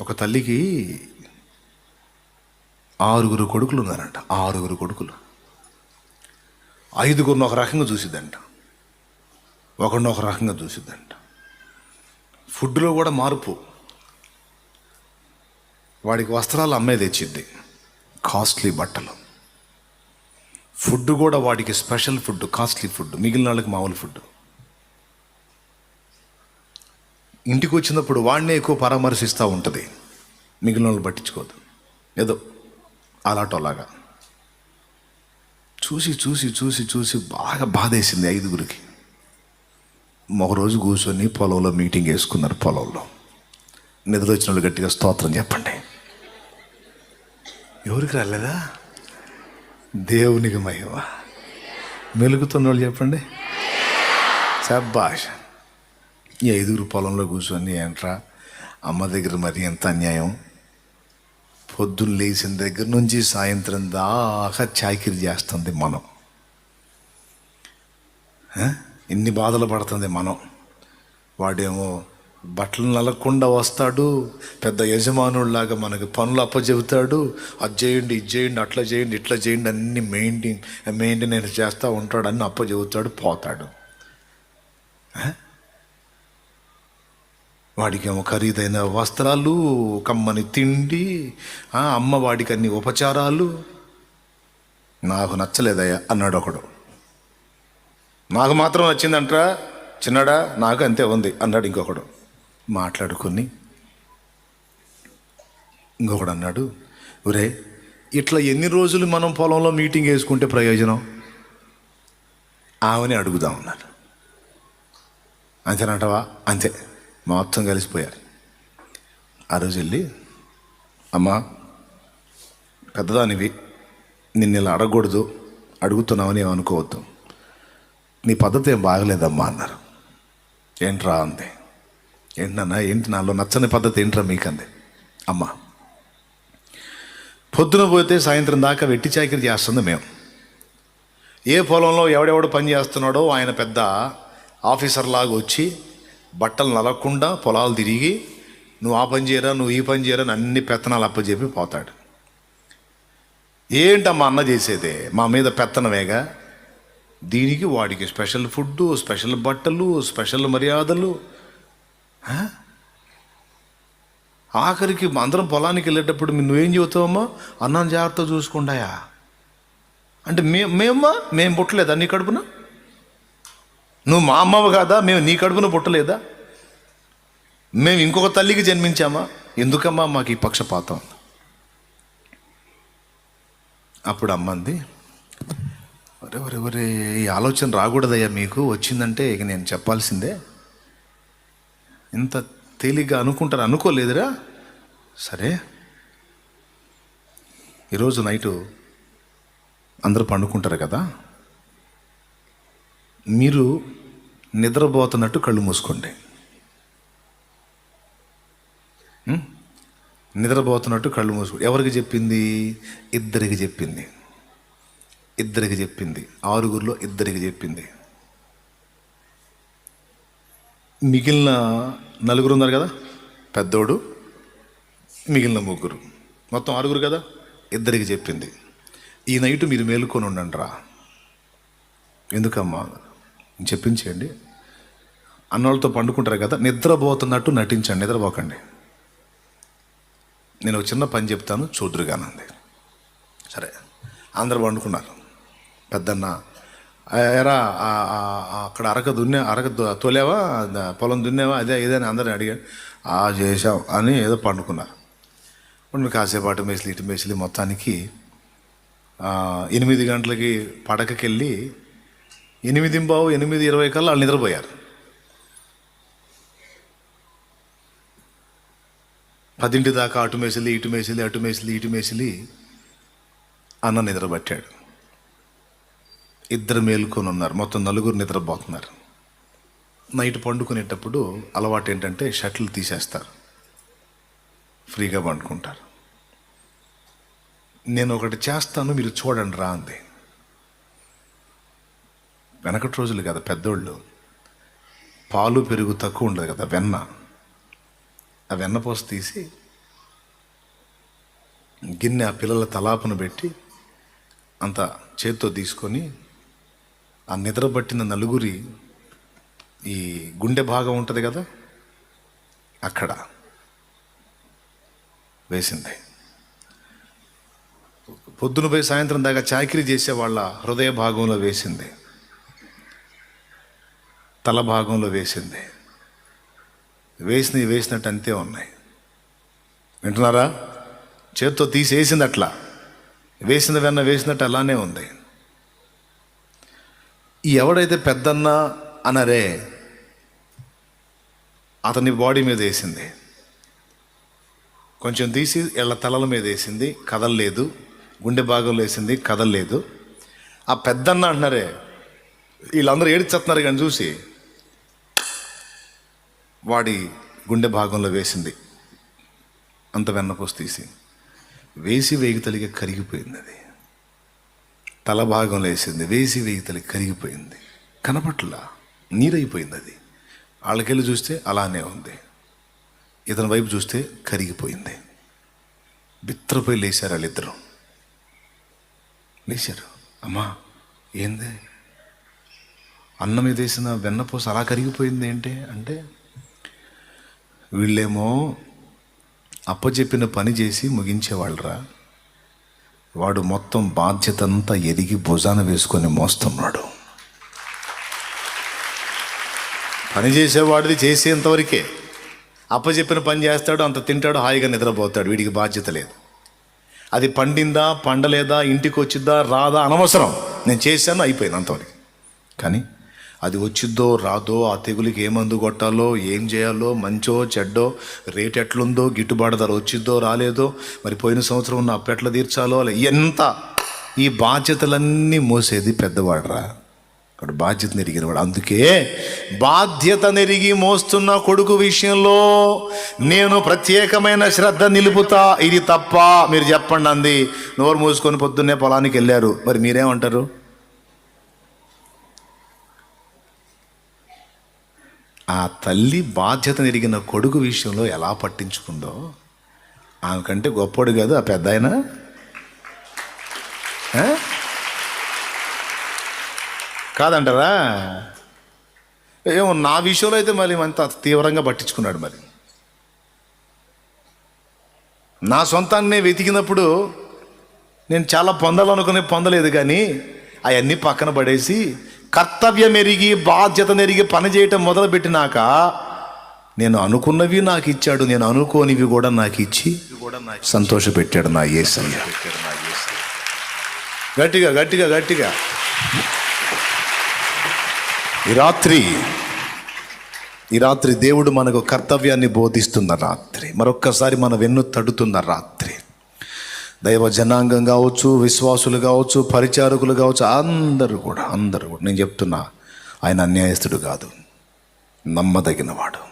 ఒక తల్లికి ఆరుగురు కొడుకులు ఉన్నారంట ఆరుగురు కొడుకులు. ఐదుగురిని ఒక రకంగా చూసిద్దంట. ఒకరిని ఒక రకంగా చూసిద్దంట. ఫుడ్లో కూడా మార్పు. వాడికి వస్త్రాలు అమ్మే తెచ్చిద్ది. కాస్ట్లీ బట్టలు. ఫుడ్ కూడా వాడికి స్పెషల్ ఫుడ్ కాస్ట్లీ ఫుడ్ మిగిలిన వాళ్ళకి మామూలు ఫుడ్ ఇంటికి వచ్చినప్పుడు వాడినే ఎక్కువ పరామర్శిస్తూ ఉంటుంది. మిగిలిన వాళ్ళు పట్టించుకోదు. ఏదో అలాటోలాగా. చూసి చూసి చూసి చూసి బాగా బాధేసింది ఐదుగురికి. ఒకరోజు కూర్చొని పొలంలో మీటింగ్ వేసుకున్నారు పొలంలో. నిద్ర వచ్చిన వాళ్ళు గట్టిగా స్తోత్రం చెప్పండి. ఎవరికి రాలేదా? దేవునికి మహిమ. మెలుగుతున్న వాళ్ళు చెప్పండి. శబ్బాష్ ఈ ఐదుగురు పొలంలో కూర్చొని ఏంట్రా? అమ్మ దగ్గర మరి ఎంత అన్యాయం? పొద్దున్న లేచిన దగ్గర నుంచి సాయంత్రం దాకా చాకిరి చేస్తుంది మనం. ఇన్ని బాధలు పడుతుంది మనం. వాడేమో బట్టలు నలగకుండా వస్తాడు పెద్ద యజమానుల్లాగా మనకి పనులు అప్పచెబుతాడు అది చేయండి ఇది చేయండి అట్లా చేయండి ఇట్లా చేయండి అన్ని మెయింటైన్ మెయింటెనెన్స్ చేస్తూ ఉంటాడు అన్ని అప్పచెబుతాడు పోతాడు. వాడికేమో ఖరీదైన వస్త్రాలు కమ్మని తిండి అమ్మ వాడికి అన్ని ఉపచారాలు. నాకు నచ్చలేదయ్యా అన్నాడు ఒకడు. నాకు మాత్రం నచ్చిందంటరా చిన్నడా నాకు అంతే ఉంది అన్నాడు ఇంకొకడు. మాట్లాడుకొని ఇంకొకడు అన్నాడు ఒరే ఇట్లా ఎన్ని రోజులు మనం పొలంలో మీటింగ్ వేసుకుంటే ప్రయోజనం? ఆమెని అడుగుదాం అన్నాడు. అంతేనంటవా? అంతే. మొత్తం కలిసిపోయారు ఆ రోజు వెళ్ళి అమ్మా పెద్దదానివి నిన్ను ఇలా అడగకూడదు అడుగుతున్నావని ఏమనుకోవద్దు నీ పద్ధతి ఏం బాగలేదమ్మా అన్నారు. ఏంట్రా అంది. ఏంటన్నా ఏంటి నాలో నచ్చని పద్ధతి ఏంట్రా మీకంది? అమ్మ పొద్దున పోతే సాయంత్రం దాకా వెట్టి చాకరీ చేస్తుంది మేము ఏ పొలంలో ఎవడెవడు పని చేస్తున్నాడో ఆయన పెద్ద ఆఫీసర్ లాగా వచ్చి బట్టలు నలగకుండా పొలాలు తిరిగి నువ్వు ఆ పని చేయరా నువ్వు ఈ పని చేయరా అని అన్ని పెత్తనాలు అప్పచెప్పి పోతాడు. ఏంటమ్మా అన్న చేసేదే? మా మీద పెత్తనమేగా? దీనికి వాడికి స్పెషల్ ఫుడ్ స్పెషల్ బట్టలు స్పెషల్ మర్యాదలు. ఆఖరికి అందరం పొలానికి వెళ్ళేటప్పుడు నువ్వేం చెబుతావమ్మా? అన్నం జాగ్రత్త చూసుకుంటాయా? అంటే మే మేమ్మా మేము పుట్టలేదా నీ కడుపున? నువ్వు మా అమ్మవ కాదా? మేము నీ కడుపున పుట్టలేదా? మేము ఇంకొక తల్లికి జన్మించామా? ఎందుకమ్మా మాకు ఈ పక్షపాతం? అప్పుడు అమ్మంది ఒరే ఒరే ఈ ఆలోచన రాకూడదయ్యా మీకు. వచ్చిందంటే ఇక నేను చెప్పాల్సిందే. ఇంత తేలిగ్గా అనుకుంటారు? అనుకోలేదురా? సరే. ఈరోజు నైటు అందరూ పండుకుంటారు కదా? మీరు నిద్రపోతున్నట్టు కళ్ళు మూసుకోండి. నిద్రపోతున్నట్టు కళ్ళు మూసుకోండి. ఎవరికి చెప్పింది? ఇద్దరికి చెప్పింది. ఇద్దరికి చెప్పింది. ఆరుగురిలో ఇద్దరికి చెప్పింది. మిగిలిన నలుగురు ఉన్నారు కదా? పెద్దోడు మిగిలిన ముగ్గురు. మొత్తం ఆరుగురు కదా? ఇద్దరికి చెప్పింది. ఈ నైట్ మీరు మేలుకొని ఉండండి రా ఎందుకమ్మా? చెప్పించేయండి అన్నోళ్ళతో పండుకుంటారు కదా నిద్రపోతున్నట్టు నటించండి నిద్రపోకండి. నేను ఒక చిన్న పని చెప్తాను చూదురుగానంది. సరే అందరు పండుకున్నారు. పెద్దన్న ఎరా అక్కడ అరక దున్నే అరక తోలేవా? పొలం దున్నేవా? అదే ఇదని అందరిని అడిగారు ఆ చేసాం అని ఏదో పండుకున్నారు. ఇప్పుడు కాసేపు అటు మేసిలి ఇటు మేసిలి మొత్తానికి ఎనిమిది గంటలకి పడకకెళ్ళి ఎనిమిది బావు ఎనిమిది ఇరవై కల్లా వాళ్ళు నిద్రపోయారు. పదింటి దాకా అటు మేసిలి ఇటు మేసిలి అటు మేసిలి ఇటు మేసిలి అన్న నిద్రపట్టాడు. ఇద్దరు మేలుకొని ఉన్నారు. మొత్తం నలుగురు నిద్రపోతున్నారు. నైట్ పండుకునేటప్పుడు అలవాటు ఏంటంటే షటిల్ తీసేస్తారు. ఫ్రీగా పండుకుంటారు. నేను ఒకటి చేస్తాను మీరు చూడండి రా అంది. వెనకటి రోజులు కదా పెద్దోళ్ళు. పాలు పెరుగు తక్కువ ఉండదు కదా వెన్న. ఆ వెన్న పోసి తీసి గిన్నె ఆ పిల్లల తలాపును పెట్టి అంత చేత్తో తీసుకొని ఆ నిద్రపట్టిన నలుగురి ఈ గుండె భాగం ఉంటుంది కదా అక్కడ వేసింది. పొద్దున పోయి సాయంత్రం దాకా చాకరీ చేసే వాళ్ళ హృదయ భాగంలో వేసింది. తల భాగంలో వేసింది. వేసినవి వేసినట్టు అంతే ఉన్నాయి. వింటున్నారా? చేత్తో తీసి వేసింది అట్లా వేసిన వెన్న వేసినట్టు అలానే ఉంది. ఈ ఎవడైతే పెద్దన్న అనరే అతని బాడీ మీద వేసింది. కొంచెం తీసి ఇళ్ళ తలల మీద వేసింది కదలలేదు. గుండె భాగంలో వేసింది కదలలేదు. ఆ పెద్దన్న అంటున్నారే వీళ్ళందరూ ఏడిచేస్తున్నారు కానీ చూసి. వాడి గుండె భాగంలో వేసింది. అంత వెన్నపూస తీసి వేసి వేగితలిగా కరిగిపోయింది అది. తల భాగంలో వేసింది వేసి వేగితలిగి కరిగిపోయింది. కనపట్ల నీరైపోయింది అది. వాళ్ళకెళ్ళి చూస్తే అలానే ఉంది. ఇతని వైపు చూస్తే కరిగిపోయింది. బిత్రపోయి లేచారు వాళ్ళిద్దరు లేచారు. అమ్మా ఏంది? అన్నం మీద వేసిన వెన్నపూస అలా కరిగిపోయింది ఏంటి? అంటే వీళ్ళేమో అప్పచెప్పిన పని చేసి ముగించేవాళ్ళరా. వాడు మొత్తం బాధ్యత అంతా ఎదిగి భుజాన వేసుకొని మోస్తున్నాడు. పని చేసేవాడిది చేసేంతవరకే అప్పచెప్పిన పని చేస్తాడు అంత తింటాడు హాయిగా నిద్రపోతాడు వీడికి బాధ్యత లేదు. అది పండిందా పండలేదా ఇంటికి వచ్చిద్దా రాదా అనవసరం. నేను చేశాను అయిపోయింది అంతవరకు. కానీ అది వచ్చిద్దో రాదో ఆ తెగులకి ఏ మందు కొట్టాలో ఏం చేయాలో మంచో చెడ్డో రేట్ ఎట్లుందో గిట్టుబాటు ధర వచ్చిద్దో రాలేదో మరి పోయిన సంవత్సరం ఉన్న అప్పెట్ల తీర్చాలో అలా ఎంత? ఈ బాధ్యతలన్నీ మోసేది పెద్దవాడరా. అక్కడ బాధ్యత నెరిగినవాడు అందుకే బాధ్యత నెరిగి మోస్తున్న కొడుకు విషయంలో నేను ప్రత్యేకమైన శ్రద్ధ నిలుపుతా. ఇది తప్ప మీరు చెప్పండి అంది. నోరు మూసుకొని పొద్దున్నే పొలానికి వెళ్ళారు. మరి మీరేమంటారు? ఆ తల్లి బాధ్యత నెరిగిన కొడుకు విషయంలో ఎలా పట్టించుకుందో ఆమెకంటే గొప్పడు కాదు ఆ పెద్ద ఆయన కాదంటారా? ఏమో నా విషయంలో అయితే మళ్ళీ అంత తీవ్రంగా పట్టించుకున్నాడు మరి. నా సొంతాన్ని వెతికినప్పుడు నేను చాలా పొందాలనుకునే పొందలేదు కానీ అవన్నీ పక్కన పడేసి కర్తవ్యం ఎరిగి బాధ్యత ఎరిగి పని చేయటం మొదలుపెట్టినాక నేను అనుకున్నవి నాకు ఇచ్చాడు నేను అనుకోనివి కూడా నాకు ఇచ్చి సంతోషపెట్టాడు నా ఏసయ్య. గట్టిగా గట్టిగా గట్టిగా. ఈ రాత్రి ఈ రాత్రి దేవుడు మనకు కర్తవ్యాన్ని బోధిస్తున్న రాత్రి. మరొక్కసారి మన వెన్ను తడుతున్న రాత్రి. దైవ జనాంగం కావచ్చు విశ్వాసులు కావచ్చు పరిచారకులు కావచ్చు అందరూ కూడా అందరూ కూడా. నేను చెప్తున్నా ఆయన అన్యాయస్తుడు కాదు. నమ్మదగినవాడు.